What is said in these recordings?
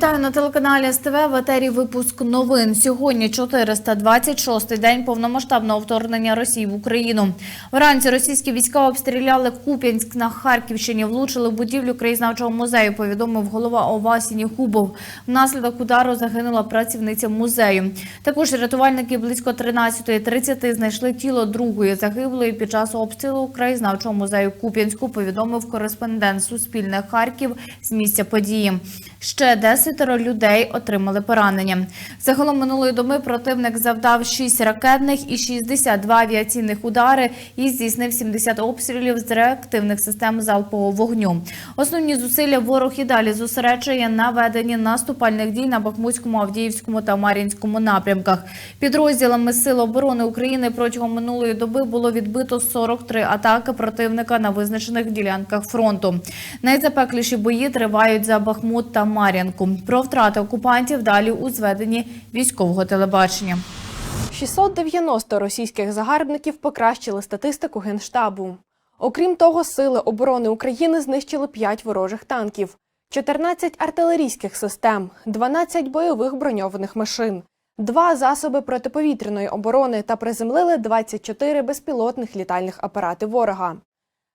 Вітаю на телеканалі СТВ в етері випуск новин. Сьогодні 426-й день повномасштабного вторгнення Росії в Україну. Вранці російські війська обстріляли Куп'янськ на Харківщині, влучили в будівлю краєзнавчого музею, повідомив голова ОВА Сінігубов. Внаслідок удару загинула працівниця музею. Також рятувальники близько 13.30 знайшли тіло другої загиблої під час обстрілу краєзнавчого музею Куп'янську, повідомив кореспондент Суспільне Харків з місця події. Ще десятеро людей отримали поранення. Загалом минулої доби противник завдав 6 ракетних і 62 авіаційних удари і здійснив 70 обстрілів з реактивних систем залпового вогню. Основні зусилля ворог і далі зосереджує на веденні наступальних дій на Бахмутському, Авдіївському та Мар'їнському напрямках. Підрозділами Сил оборони України протягом минулої доби було відбито 43 атаки противника на визначених ділянках фронту. Найзапекліші бої тривають за Бахмут та Мар'янку. Про втрати окупантів далі у зведенні військового телебачення. 690 російських загарбників покращили статистику Генштабу. Окрім того, Сили оборони України знищили 5 ворожих танків, 14 артилерійських систем, 12 бойових броньованих машин, 2 засоби протиповітряної оборони та приземлили 24 безпілотних літальних апарати ворога.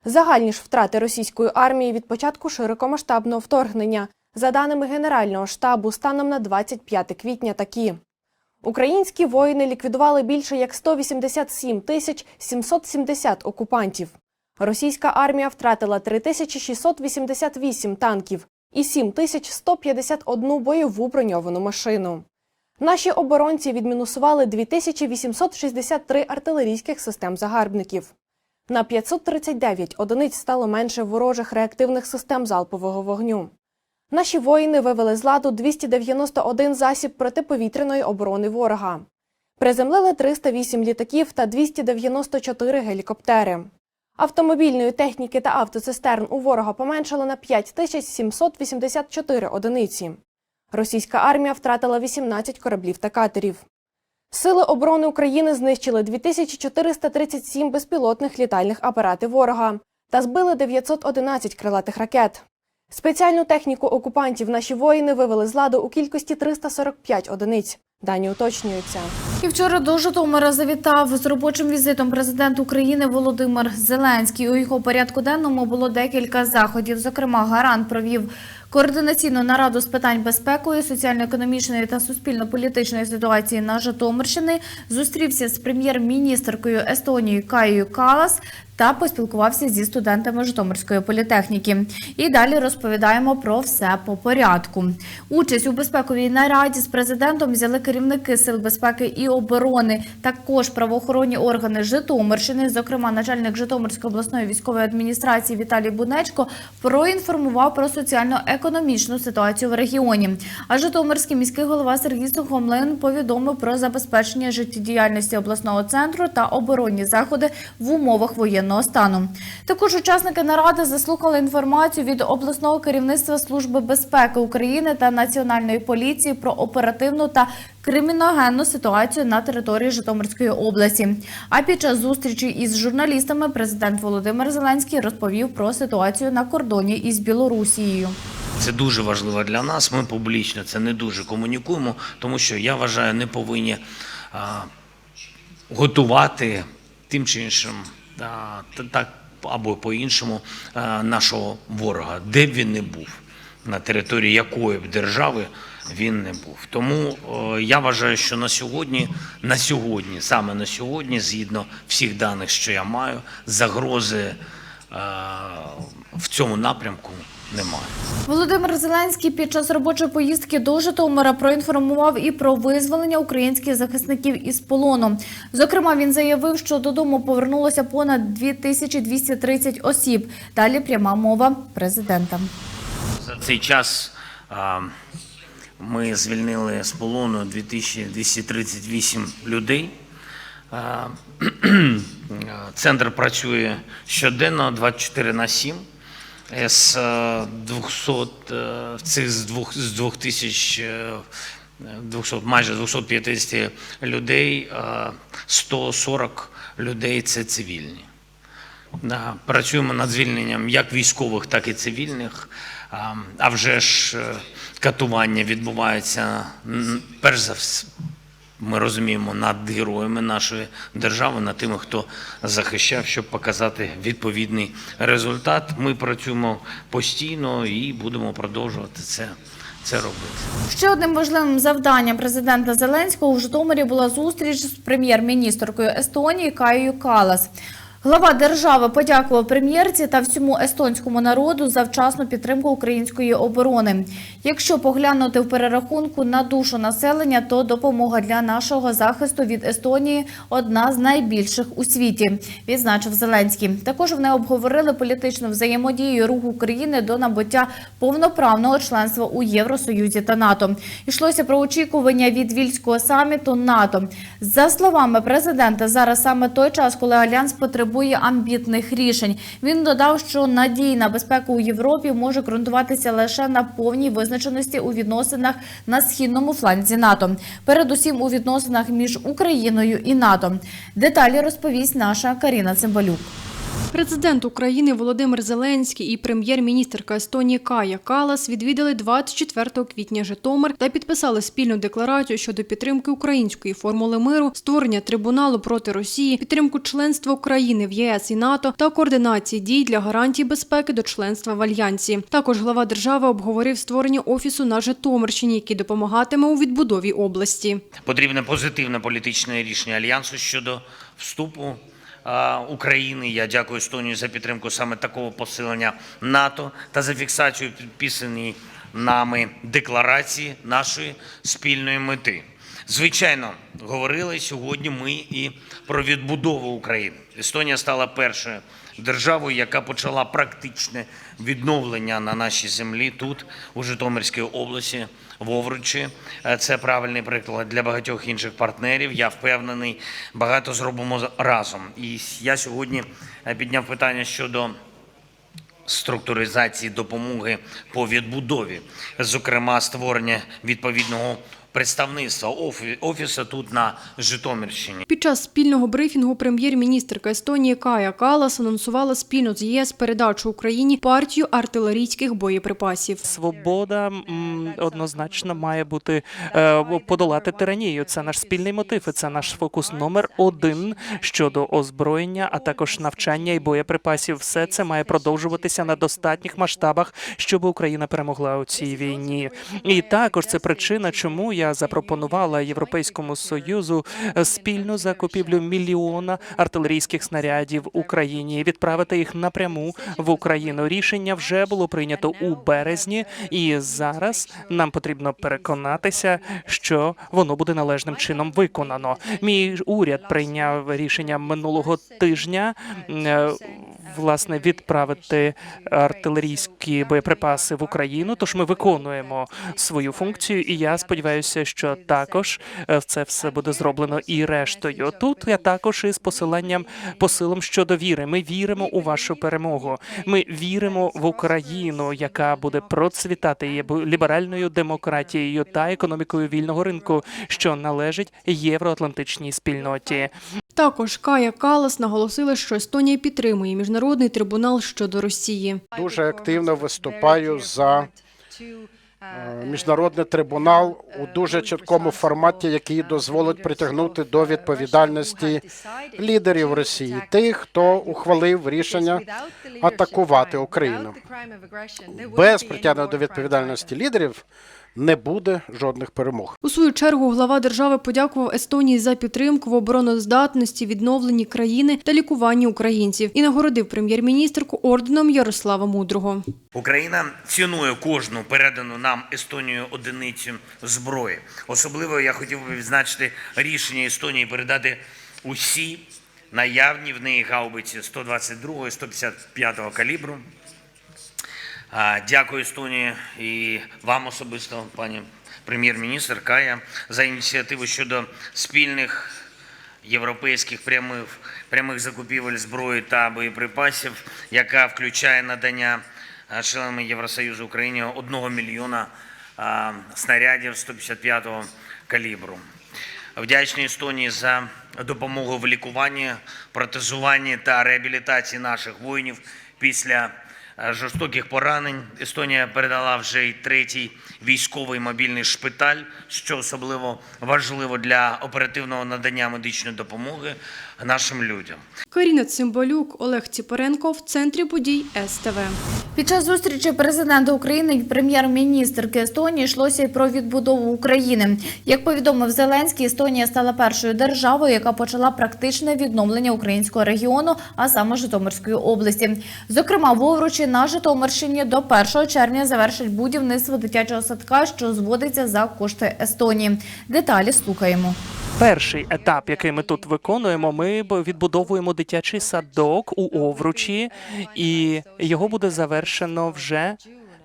Загальні ж втрати російської армії від початку широкомасштабного вторгнення, за даними Генерального штабу, станом на 25 квітня такі. Українські воїни ліквідували більше як 187 тисяч 770 окупантів. Російська армія втратила 3688 танків і 7151 бойову броньовану машину. Наші оборонці відмінусували 2863 артилерійських систем загарбників. На 539 одиниць стало менше ворожих реактивних систем залпового вогню. Наші воїни вивели з ладу 291 засіб протиповітряної оборони ворога. Приземлили 308 літаків та 294 гелікоптери. Автомобільної техніки та автоцистерн у ворога поменшало на 5784 одиниці. Російська армія втратила 18 кораблів та катерів. Сили оборони України знищили 2437 безпілотних літальних апаратів ворога та збили 911 крилатих ракет. Спеціальну техніку окупантів наші воїни вивели з ладу у кількості 345 одиниць. Дані уточнюються. І вчора до Житомира завітав з робочим візитом президент України Володимир Зеленський. У його порядку денному було декілька заходів. Зокрема, гарант провів координаційну нараду з питань безпеки, соціально-економічної та суспільно-політичної ситуації на Житомирщині. Зустрівся з прем'єр-міністркою Естонії Каєю Калас та поспілкувався зі студентами Житомирської політехніки. І далі розповідаємо про все по порядку. Участь у безпековій нараді з президентом взяли керівники сил безпеки і оборони, також правоохоронні органи Житомирщини, зокрема, начальник Житомирської обласної військової адміністрації Віталій Бунечко проінформував про соціально-економічну ситуацію в регіоні. А Житомирський міський голова Сергій Сухомлин повідомив про забезпечення життєдіяльності обласного центру та оборонні заходи в умовах воєнного стану. Також учасники наради заслухали інформацію від обласного керівництва Служби безпеки України та Національної поліції про оперативну та криміногенну ситуацію на території Житомирської області. А під час зустрічі із журналістами президент Володимир Зеленський розповів про ситуацію на кордоні із Білорусією. Це дуже важливо для нас. Ми публічно це не дуже комунікуємо, тому що я вважаю, не повинні готувати тим чи іншим так або по-іншому нашого ворога, де б він не був, на території якої б держави він не був. Тому я вважаю, що на сьогодні, на сьогодні, саме на сьогодні, згідно всіх даних, що я маю, загрози в цьому напрямку немає. Володимир Зеленський під час робочої поїздки до Житомира проінформував і про визволення українських захисників із полону. Зокрема, він заявив, що додому повернулося понад 2230 осіб. Далі пряма мова президента. За цей час а, ми звільнили з полону 2238 людей. А, Центр працює щоденно 24 на 7. З е, 200, е, цих з двох з 2000, е, 200, майже 250 людей, е, 140 людей це цивільні. працюємо над звільненням як військових, так і цивільних. А, вже ж е, катування відбувається перш за все. Ми розуміємо над героями нашої держави, над тими, хто захищав, щоб показати відповідний результат. Ми працюємо постійно і будемо продовжувати це, це робити. Ще одним важливим завданням президента Зеленського у Житомирі була зустріч з прем'єр-міністркою Естонії Каєю Калас. Глава держави подякував прем'єрці та всьому естонському народу за вчасну підтримку української оборони. Якщо поглянути в перерахунку на душу населення, то допомога для нашого захисту від Естонії одна з найбільших у світі, відзначив Зеленський. Також вони обговорили політичну взаємодію рух України до набуття повноправного членства у Євросоюзі та НАТО. Йшлося про очікування від вільського саміту НАТО. За словами президента, зараз саме той час, коли альянс потребує амбітних рішень. Він додав, що надій на безпеку у Європі може ґрунтуватися лише на повній визначеності у відносинах на східному фланзі НАТО, передусім у відносинах між Україною і НАТО. Деталі розповість наша Каріна Цимбалюк. Президент України Володимир Зеленський і прем'єр-міністрка Естонії Кая Калас відвідали 24 квітня Житомир та підписали спільну декларацію щодо підтримки української формули миру, створення трибуналу проти Росії, підтримку членства України в ЄС і НАТО та координації дій для гарантій безпеки до членства в альянсі. Також глава держави обговорив створення офісу на Житомирщині, який допомагатиме у відбудові області. Потрібне позитивне політичне рішення альянсу щодо вступу України. Я дякую Естонії за підтримку саме такого посилення НАТО та за фіксацію підписаної нами декларації нашої спільної мети. Звичайно, говорили сьогодні ми і про відбудову України. Естонія стала першою державою, яка почала практичне відновлення на нашій землі тут, у Житомирській області, в Овручі. Е, Це правильний приклад для багатьох інших партнерів. Я впевнений, багато зробимо разом. І я сьогодні е, підняв питання щодо структуризації допомоги по відбудові, зокрема створення відповідного представництва офі- офісу тут на Житомирщині. Під час спільного брифінгу прем'єр-міністрка Естонії Кая Калас анонсувала спільно з ЄС передачу Україні партію артилерійських боєприпасів. Свобода однозначно має бути е, подолати тиранію. Це наш спільний мотив. і Це наш фокус номер один щодо озброєння, а також навчання і боєприпасів. Все це має продовжуватися на достатніх масштабах, щоб Україна перемогла у цій війні. І також це причина, чому я запропонувала Європейському союзу е, спільну закупівлю мільйона артилерійських снарядів Україні, відправити їх напряму в Україну. Рішення вже було прийнято у березні, і зараз нам потрібно переконатися, що воно буде належним чином виконано. Мій уряд прийняв рішення минулого тижня. Власне, відправити артилерійські боєприпаси в Україну. Тож ми виконуємо свою функцію, і я сподіваюся, що також е, це все буде зроблено і рештою. Тут я також із посиланням посилом щодо віри. Ми віримо у вашу перемогу. Ми віримо в Україну, яка буде процвітати є ліберальною демократією та економікою вільного ринку, що належить євроатлантичній спільноті. Також Кая Калас наголосила, що Естонія підтримує міжнародний трибунал щодо Росії. дуже активно виступаю за е, міжнародний трибунал у дуже чіткому форматі, який дозволить притягнути до відповідальності лідерів Росії, тих, хто ухвалив рішення атакувати Україну. Без притягнення до відповідальності лідерів не буде жодних перемог. У свою чергу глава держави подякував Естонії за підтримку в обороноздатності, відновленні країни та лікуванні українців і нагородив прем'єр-міністрку орденом Ярослава Мудрого. Україна цінує кожну передану нам Естонією одиницю зброї. Особливо я хотів би відзначити рішення Естонії передати усі наявні в неї гаубиці 122 155 калібру. Дякую Естонії і вам особисто, пані прем'єр-міністр Кая, за ініціативу щодо спільних європейських прямих, прямих закупівель зброї та боєприпасів, яка включає надання членами Євросоюзу Україні 1 мільйона снарядів 155-го калібру. Вдячний Естонії за допомогу в лікуванні, протезуванні та реабілітації наших воїнів після жорстоких поранень. Естонія передала вже й третій військовий мобільний шпиталь, що особливо важливо для оперативного надання медичної допомоги нашим людям. Каріна Цимбалюк, Олег Ціпоренко в центрі подій СТВ. Під час зустрічі президента України і прем'єр-міністрки Естонії йшлося й про відбудову України. Як повідомив Зеленський, Естонія стала першою державою, яка почала практичне відновлення українського регіону, а саме Житомирської області. Зокрема, в Овручі на Житомирщині до 1 червня завершить будівництво дитячого садка, що зводиться за кошти Естонії. Деталі слухаємо. Перший етап, який ми тут виконуємо, ми б- відбудовуємо дитячий садок у Овручі, і його буде завершено вже.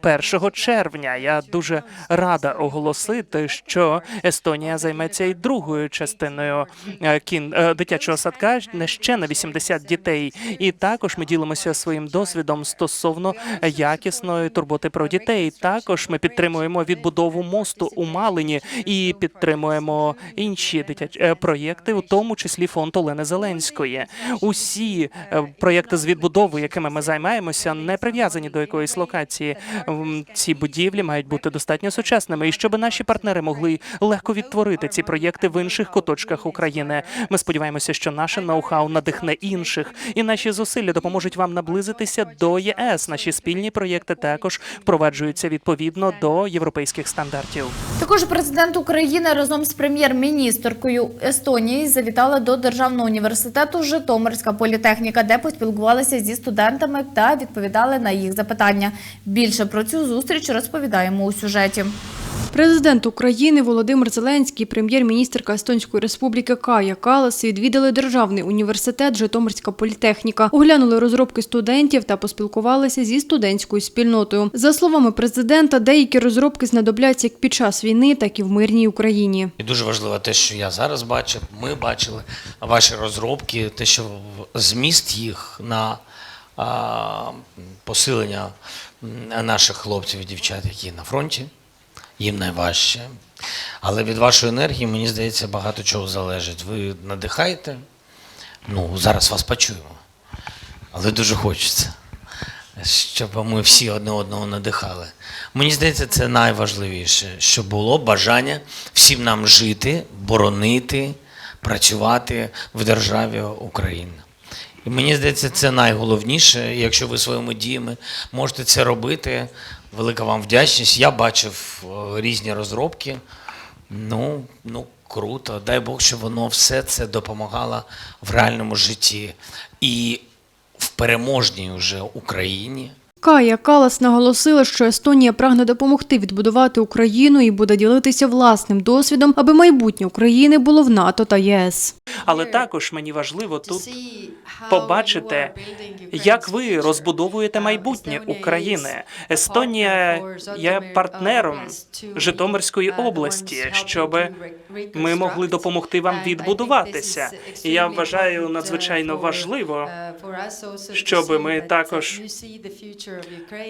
1 червня я дуже рада оголосити, що Естонія займеться і другою частиною е, кін е, дитячого садка ще на 80 дітей. І також ми ділимося своїм досвідом стосовно якісної турботи про дітей. Також ми підтримуємо відбудову мосту у Малині і підтримуємо інші дитячі е, проєкти, у тому числі фонд Олени Зеленської. Усі проєкти з відбудови, якими ми займаємося, не прив'язані до якоїсь локації. М, Ці будівлі мають бути достатньо сучасними, і щоб наші партнери могли легко відтворити ці проєкти в інших куточках України. Ми сподіваємося, що наше ноу-хау надихне інших, і наші зусилля допоможуть вам наблизитися до ЄС. Наші спільні проєкти також впроваджуються відповідно до європейських стандартів. Також президент України разом з прем'єр-міністркою Естонії завітали до Державного університету Житомирська політехніка, де поспілкувалися зі студентами та відповідали на їх запитання. Більше про цю зустріч розповідаємо у сюжеті. Президент України Володимир Зеленський, прем'єр-міністрка Естонської республіки Кая Калас відвідали Державний університет Житомирська політехніка, оглянули розробки студентів та поспілкувалися зі студентською спільнотою. За словами президента, деякі розробки знадобляться як під час війни, так і в мирній Україні. І дуже важливо те, що я зараз бачив, ми бачили ваші розробки, те, що в- зміст їх на а, посилення наших хлопців і дівчат, які на фронті, їм найважче. Але від вашої енергії, мені здається, багато чого залежить. Ви надихаєте. Ну, зараз вас почуємо. Але дуже хочеться, щоб ми всі одне одного надихали. Мені здається, це найважливіше, щоб було бажання всім нам жити, боронити, працювати в державі Україна. І мені здається, це найголовніше. Якщо ви своїми діями можете це робити, велика вам вдячність. Я бачив різні розробки. Ну, ну круто. Дай Бог, щоб воно все це допомагало в реальному житті і в переможній вже Україні. Кая Калас наголосила, що Естонія прагне допомогти відбудувати Україну і буде ділитися власним досвідом, аби майбутнє України було в НАТО та ЄС. Але також мені важливо тут побачити, як ви розбудовуєте майбутнє України. Естонія є партнером Житомирської області, щоб ми могли допомогти вам відбудуватися. І я вважаю надзвичайно важливо, щоб ми також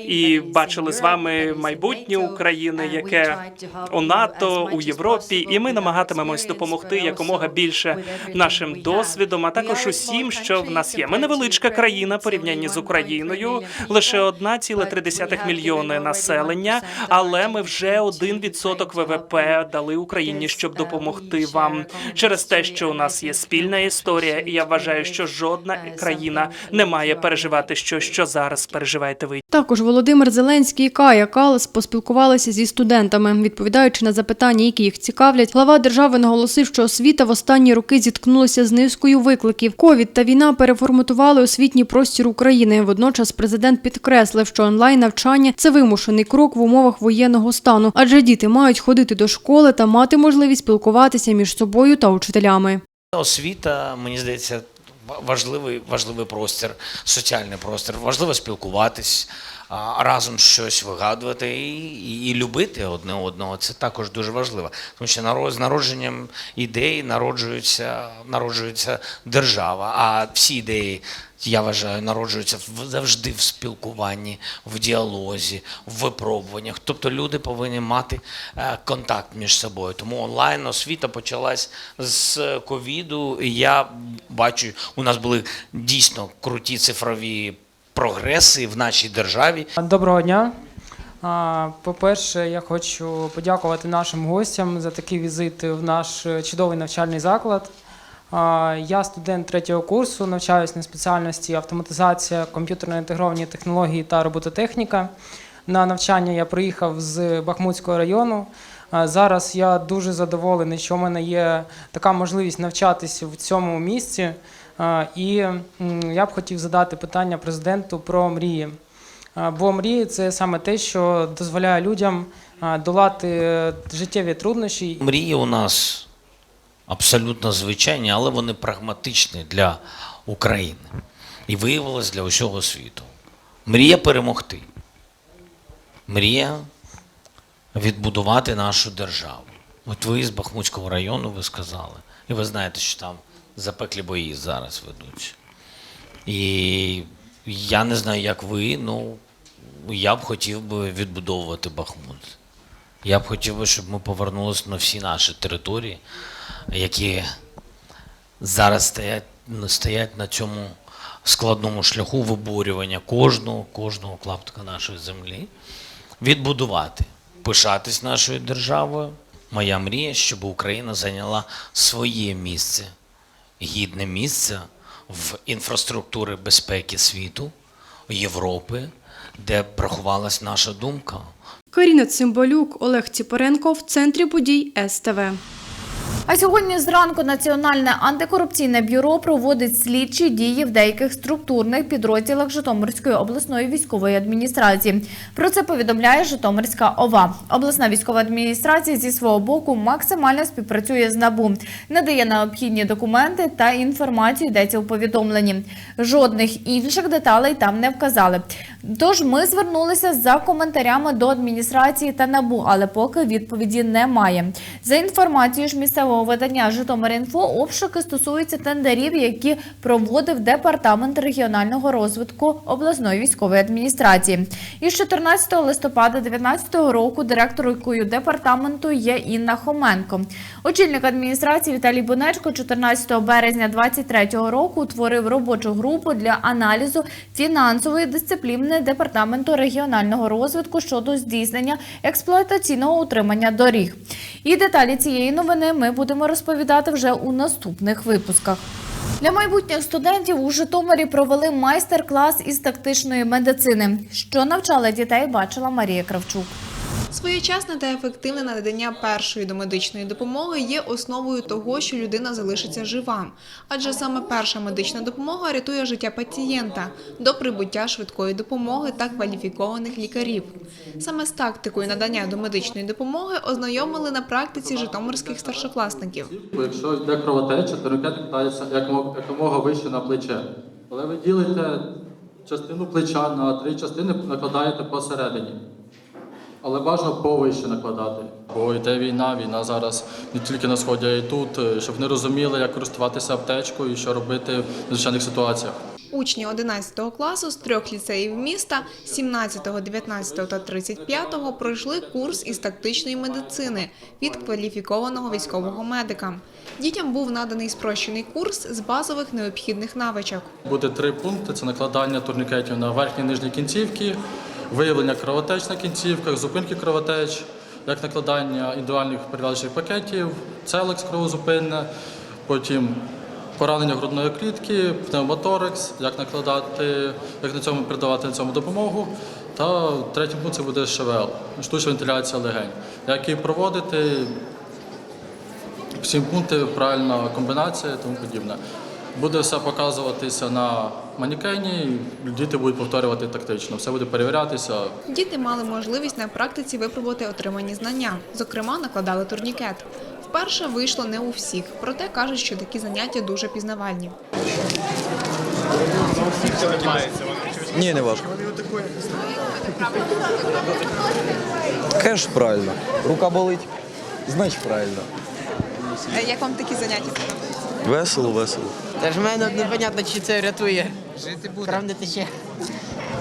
і бачили з вами майбутнє України, яке у НАТО, у Європі, і ми намагатимемось допомогти якомога більше нашим досвідом, а також усім, що в нас є. Ми невеличка країна порівнянні з Україною, лише 1,3 мільйони населення, але ми вже 1% ВВП дали Україні, щоб допомогти вам. через те, що у нас є спільна історія, і я вважаю, що жодна країна не має переживати що, що зараз переживаєте ви. Також Володимир Зеленський і Кая Калас поспілкувалися зі студентами. Відповідаючи на запитання, які їх цікавлять, глава держави наголосив, що освіта в останні роки зіткнулася з низкою викликів. Ковід та війна переформатували освітній простір України. Водночас президент підкреслив, що онлайн навчання це вимушений крок в умовах воєнного стану, адже діти мають ходити до школи та мати можливість спілкуватися між собою та учителями. Освіта, мені здається, важливий, важливий простір, соціальний простір. Важливо спілкуватись, разом щось вигадувати і, і, і любити одне одного. Це також дуже важливо. Тому що з народженням ідей народжується, народжується держава, а всі ідеї. Я вважаю, народжуються завжди в спілкуванні, в діалозі, в випробуваннях. Тобто люди повинні мати е, контакт між собою. Тому онлайн освіта почалась з ковіду. І я бачу, у нас були дійсно круті цифрові прогреси в нашій державі. Доброго дня. По-перше, я хочу подякувати нашим гостям за такий візит в наш чудовий навчальний заклад. Я студент третього курсу, навчаюсь на спеціальності автоматизація, комп'ютерно інтегровані технології та робототехніка. На навчання я приїхав з Бахмутського району. Зараз я дуже задоволений, що в мене є така можливість навчатися в цьому місці. І я б хотів задати питання президенту про мрії. Бо мрії це саме те, що дозволяє людям долати е, життєві труднощі Мрії у нас абсолютно звичайні, але вони прагматичні для України. І виявилось для усього світу. Мрія перемогти. Мрія відбудувати нашу державу. От ви з Бахмутського району ви сказали. І ви знаєте, що там запеклі бої зараз ведуться. І я не знаю, як ви, ну я б хотів би відбудовувати Бахмут. Я б хотів би, щоб ми повернулися на всі наші території, які зараз стоять, ну, стоять на цьому складному шляху виборювання кожного, кожного клаптика нашої землі, відбудувати, пишатись нашою державою. Моя мрія, щоб Україна зайняла своє місце, гідне місце в інфраструктури безпеки світу, Європи, де б наша думка. Каріна Цимбалюк, Олег Ціпоренко в центрі подій СТВ. А сьогодні зранку Національне антикорупційне бюро проводить слідчі дії в деяких структурних підрозділах Житомирської обласної військової адміністрації. Про це повідомляє Житомирська ОВА. Обласна військова адміністрація зі свого боку максимально співпрацює з НАБУ, надає необхідні документи та інформацію йдеться у повідомленні. Жодних інших деталей там не вказали. Тож ми звернулися за коментарями до адміністрації та НАБУ, але поки відповіді немає. За інформацією ж місцевого видання Житомир.Інфо, обшуки стосуються тендерів, які проводив департамент регіонального розвитку обласної військової адміністрації. Із 14 листопада 2019 року директоркою департаменту є Інна Хоменко. Очільник адміністрації Віталій Бонечко 14 березня 2023 року утворив робочу групу для аналізу фінансової дисципліни департаменту регіонального розвитку щодо здійснення експлуатаційного утримання доріг. І деталі цієї новини ми будемо розповідати вже у наступних випусках. Для майбутніх студентів у Житомирі провели майстер-клас із тактичної медицини. Що навчала дітей, бачила Марія Кравчук. Своєчасне та ефективне надання першої домедичної допомоги є основою того, що людина залишиться жива. Адже саме перша медична допомога рятує життя пацієнта до прибуття швидкої допомоги та кваліфікованих лікарів. Саме з тактикою надання домедичної допомоги ознайомили на практиці житомирських старшокласників. Якщо йде кровотеча, то рука кидається якомога, вище на плече. Коли ви ділите частину плеча на три частини, накладаєте посередині. Але бажано повище накладати. Бо йде війна, війна зараз не тільки на сході, а й тут, е, щоб вони розуміли, як користуватися аптечкою і що робити в звичайних ситуаціях. Учні 11 класу з трьох ліцеїв міста 17, 19 та 35 пройшли курс із тактичної медицини від кваліфікованого військового медика. Дітям був наданий спрощений курс з базових необхідних навичок. Буде три пункти: це накладання турнікетів на верхні і нижні кінцівки, виявлення кровотеч на кінцівках, зупинки кровотеч, як накладання індивідуальних перев'язучих пакетів, целекс кровозупинне, потім поранення грудної клітки, пневмоторекс, як накладати, як на цьому передавати на цьому допомогу. Та третій пункт це буде ШВЛ, штучна вентиляція легень. Як її проводити, всі пункти, правильна комбінація і тому подібне. Буде все показуватися на манікені, і діти будуть повторювати тактично. Все буде перевірятися. Діти мали можливість на практиці випробувати отримані знання. Зокрема, накладали турнікет. Вперше вийшло не у всіх, проте кажуть, що такі заняття дуже пізнавальні. Ні, не важко. Кеш правильно. Рука болить, значить правильно. Як вам такі заняття? Весело, весело. Та ж в мене непонятно, чи це рятує. Жити буде. Не тече.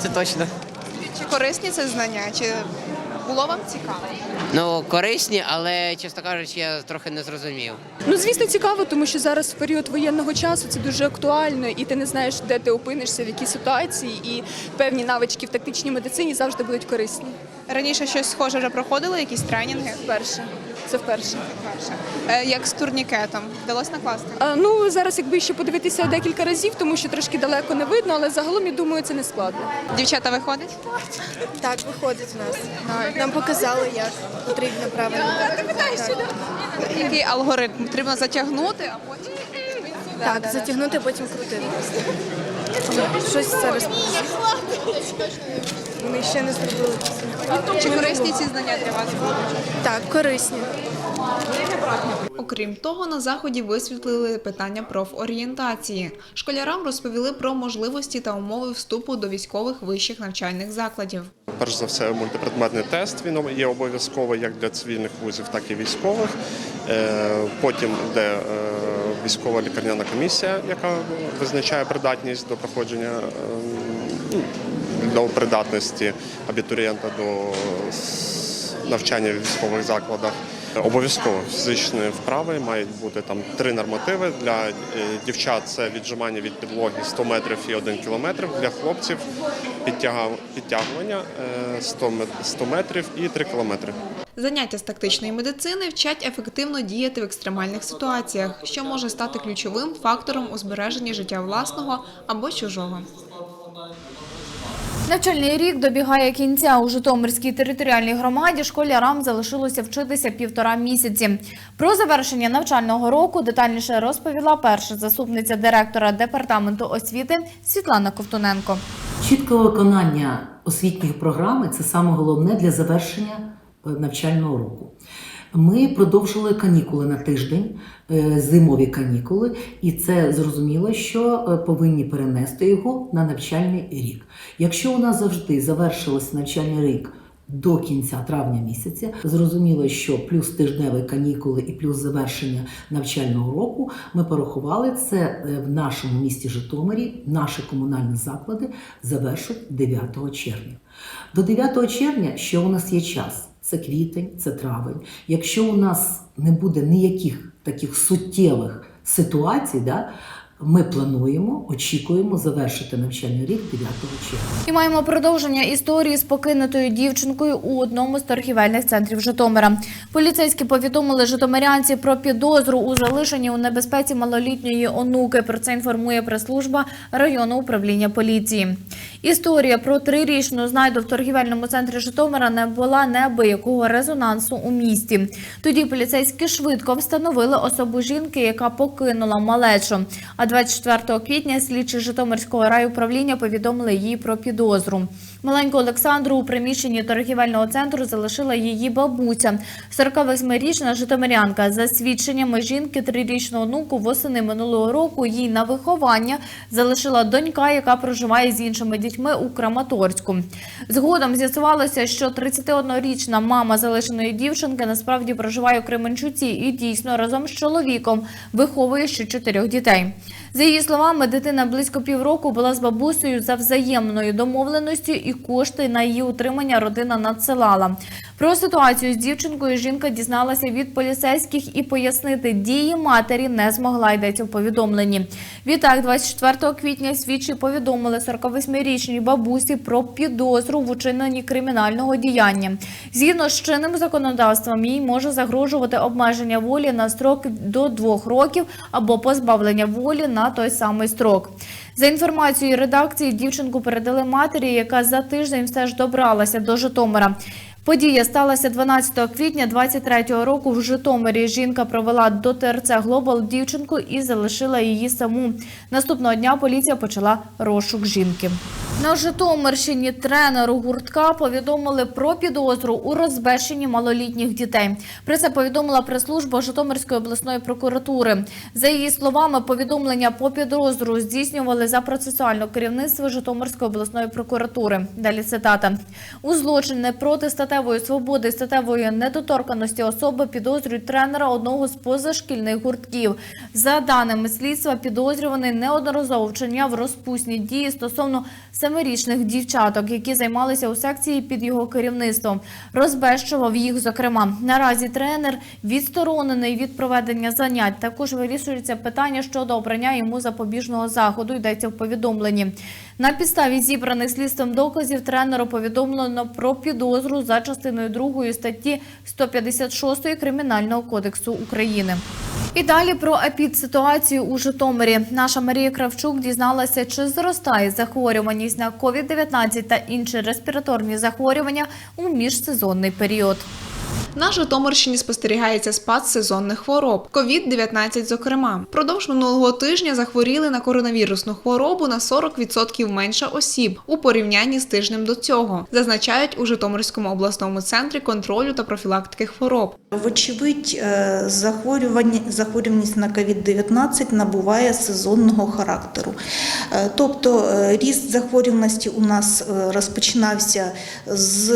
Це точно. Чи корисні це знання? Чи було вам цікаво? Ну, корисні, але, чесно кажучи, я трохи не зрозумів. Ну, звісно, цікаво, тому що зараз в період воєнного часу це дуже актуально, і ти не знаєш, де ти опинишся, в якій ситуації, і певні навички в тактичній медицині завжди будуть корисні. Раніше щось схоже вже проходили, якісь тренінги? Вперше. Це вперше. Перше. Е, Як з турнікетом. Вдалося накласти? А, ну, зараз якби ще подивитися декілька разів, тому що трошки далеко не видно, але загалом, я думаю, це не складно. Дівчата виходить? Так, виходить у нас. Нам показали, як потрібно правильно. Який алгоритм? Потрібно затягнути, а потім. Так, затягнути, потім крутити. Щось зараз. Вони ще не зробили. Чи корисні ці знання для вас? Так, корисні. Окрім того, на заході висвітлили питання профорієнтації. Школярам розповіли про можливості та умови вступу до військових вищих навчальних закладів. Перш за все, мультипредметний тест він є обов'язковий як для цивільних вузів, так і військових. Е, Потім йде е, військова лікарняна комісія, яка визначає придатність до проходження е, ну, до придатності абітурієнта до навчання в військових закладах. Обов'язково фізичні вправи мають бути там три нормативи. Для е, дівчат це віджимання від підлоги 100 метрів і 1 кілометр. Для хлопців підтягування е, 100 100 метрів і 3 кілометри. Заняття з тактичної медицини вчать ефективно діяти в екстремальних ситуаціях, що може стати ключовим фактором у збереженні життя власного або чужого. Навчальний рік добігає кінця у Житомирській територіальній громаді. Школярам залишилося вчитися півтора місяці. Про завершення навчального року детальніше розповіла перша заступниця директора департаменту освіти Світлана Ковтуненко. Чітке виконання освітньої програми це саме головне для завершення е, навчального року. Ми продовжили канікули на тиждень, е, зимові канікули, і це зрозуміло, що е, повинні перенести його на навчальний рік. Якщо у нас завжди завершився навчальний рік до кінця травня місяця, зрозуміло, що плюс тижневі канікули і плюс завершення навчального року ми порахували це е, в нашому місті Житомирі. Наші комунальні заклади завершать 9 червня. До 9 червня ще у нас є час. Це квітень, це травень. Якщо у нас не буде ніяких таких суттєвих ситуацій, да, ми плануємо, очікуємо завершити навчальний рік 9 червня. І маємо продовження історії з покинутою дівчинкою у одному з торгівельних центрів Житомира. Поліцейські повідомили житомирянці про підозру у залишенні у небезпеці малолітньої онуки. Про це інформує прес-служба районного управління поліції. Історія про трирічну знайду в торгівельному центрі Житомира не була неабиякого резонансу у місті. Тоді поліцейські швидко встановили особу жінки, яка покинула малечу. А 24 квітня слідчі Житомирського райуправління повідомили їй про підозру. Маленьку Олександру у приміщенні торгівельного центру залишила її бабуся. 48-річна житомирянка. За свідченнями жінки, трирічного онуку восени минулого року їй на виховання залишила донька, яка проживає з іншими дітьми у Краматорську. Згодом з'ясувалося, що 31-річна мама залишеної дівчинки насправді проживає у Кременчуці і дійсно разом з чоловіком виховує ще чотирьох дітей. За її словами, дитина близько півроку була з бабусею за взаємною домовленістю і кошти на її утримання родина надсилала. Про ситуацію з дівчинкою жінка дізналася від поліцейських і пояснити дії матері не змогла йдеться в повідомленні. Відтак, 24 квітня слідчі повідомили 48-річній бабусі про підозру в учиненні кримінального діяння. Згідно з чинним законодавством, їй може загрожувати обмеження волі на строк до двох років або позбавлення волі на той самий строк. За інформацією редакції, дівчинку передали матері, яка за тиждень все ж добралася до Житомира. Подія сталася 12 квітня 23 року в Житомирі. Жінка провела до ТРЦ Глобал дівчинку і залишила її саму. Наступного дня поліція почала розшук жінки. На Житомирщині тренеру гуртка повідомили про підозру у розбещенні малолітніх дітей. Про це повідомила прес-служба Житомирської обласної прокуратури. За її словами, повідомлення по підозру здійснювали за процесуальне керівництво Житомирської обласної прокуратури. Далі цитата у злочини проти статевої свободи статевої недоторканості особи підозрюють тренера одного з позашкільних гуртків. За даними слідства, підозрюваний неодноразово вчиняв розпусні дії стосовно семирічних дівчаток, які займалися у секції під його керівництвом. Розбещував їх, зокрема. Наразі тренер відсторонений від проведення занять. Також вирішується питання щодо обрання йому запобіжного заходу. Йдеться в повідомленні. На підставі зібраних слідством доказів тренеру повідомлено про підозру за частиною 2 статті 156 Кримінального кодексу України. І далі про епідситуацію у Житомирі. Наша Марія Кравчук дізналася, чи зростає захворюваність на COVID-19 та інші респіраторні захворювання у міжсезонний період. На Житомирщині спостерігається спад сезонних хвороб. COVID-19 зокрема. Продовж минулого тижня захворіли на коронавірусну хворобу на 40% менше осіб у порівнянні з тижнем до цього, зазначають у Житомирському обласному центрі контролю та профілактики хвороб. Вочевидь, е, захворювання, захворюваність на COVID-19 набуває сезонного характеру. Е, Тобто е, ріст захворюваності у нас розпочинався з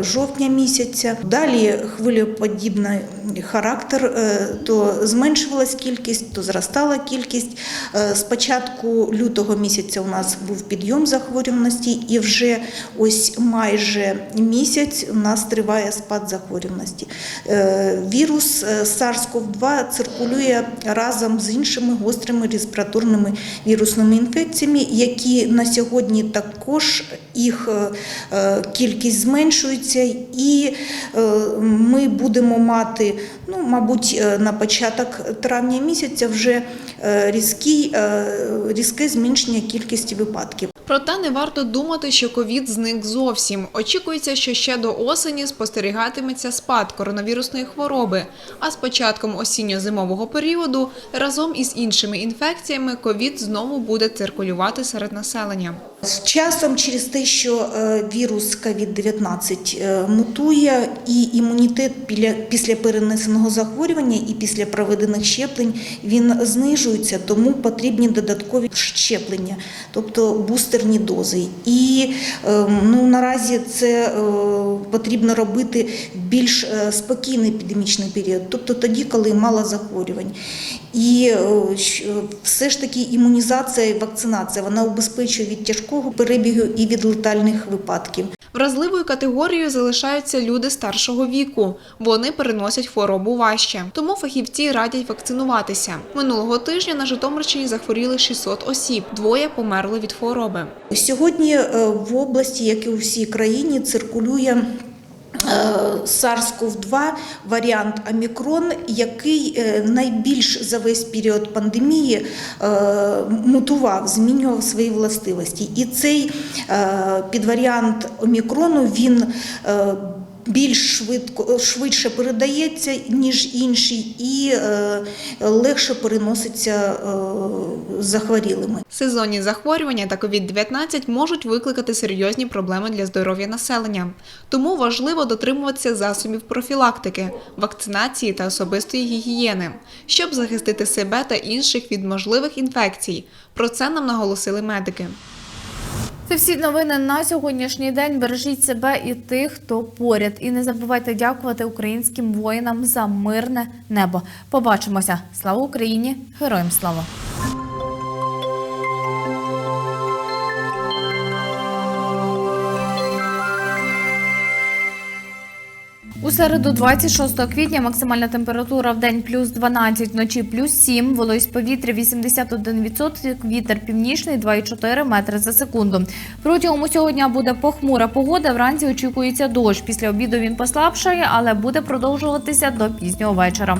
жовтня місяця. Далі хвилеподібний характер, е, то зменшувалась кількість, то зростала кількість. Е, З початку лютого місяця у нас був підйом захворюваності, і вже ось майже місяць у нас триває спад захворюваності. Е, Вірус е, SARS-CoV-2 циркулює разом з іншими гострими респіраторними вірусними інфекціями, які на сьогодні також їх е, е, кількість зменшується, і е, ми будемо мати, ну, мабуть, е, на початок травня місяця вже е, різкий, е, різке зменшення кількості випадків. Проте не варто думати, що ковід зник зовсім. Очікується, що ще до осені спостерігатиметься спад коронавірусної хвороби. А з початком осінньо-зимового періоду разом із іншими інфекціями ковід знову буде циркулювати серед населення. З часом, через те, що е, вірус COVID-19 е, мутує, і імунітет після перенесеного захворювання і після проведених щеплень він знижується, тому потрібні додаткові щеплення, тобто бустерні дози. І е, ну, наразі це е, потрібно робити більш спокійний епідемічний період, тобто тоді, коли мало захворювань. І все ж таки імунізація і вакцинація вона убезпечує від тяжкого перебігу і від летальних випадків. Вразливою категорією залишаються люди старшого віку. Вони переносять хворобу важче. Тому фахівці радять вакцинуватися. Минулого тижня на Житомирщині захворіли 600 осіб. Двоє померли від хвороби. Сьогодні е, в області, як і у всій країні, циркулює. Е, SARS-CoV-2 варіант Омікрон, який е, найбільш за весь період пандемії е, мутував, змінював свої властивості. І цей підваріант Омікрону він більш швидко швидше передається ніж інші, і е, легше переноситься е, захворілими. Сезонні захворювання та COVID-19 можуть викликати серйозні проблеми для здоров'я населення. Тому важливо дотримуватися засобів профілактики, вакцинації та особистої гігієни, щоб захистити себе та інших від можливих інфекцій. Про це нам наголосили медики. Це всі новини на сьогоднішній день. Бережіть себе і тих, хто поряд. І не забувайте дякувати українським воїнам за мирне небо. Побачимося. Слава Україні! Героям слава! У середу, 26 квітня, максимальна температура в день плюс 12, вночі плюс 7, вологість повітря 81%, вітер північний 2,4 метри за секунду. Протягом усього дня буде похмура погода, вранці очікується дощ. Після обіду він послабшає, але буде продовжуватися до пізнього вечора.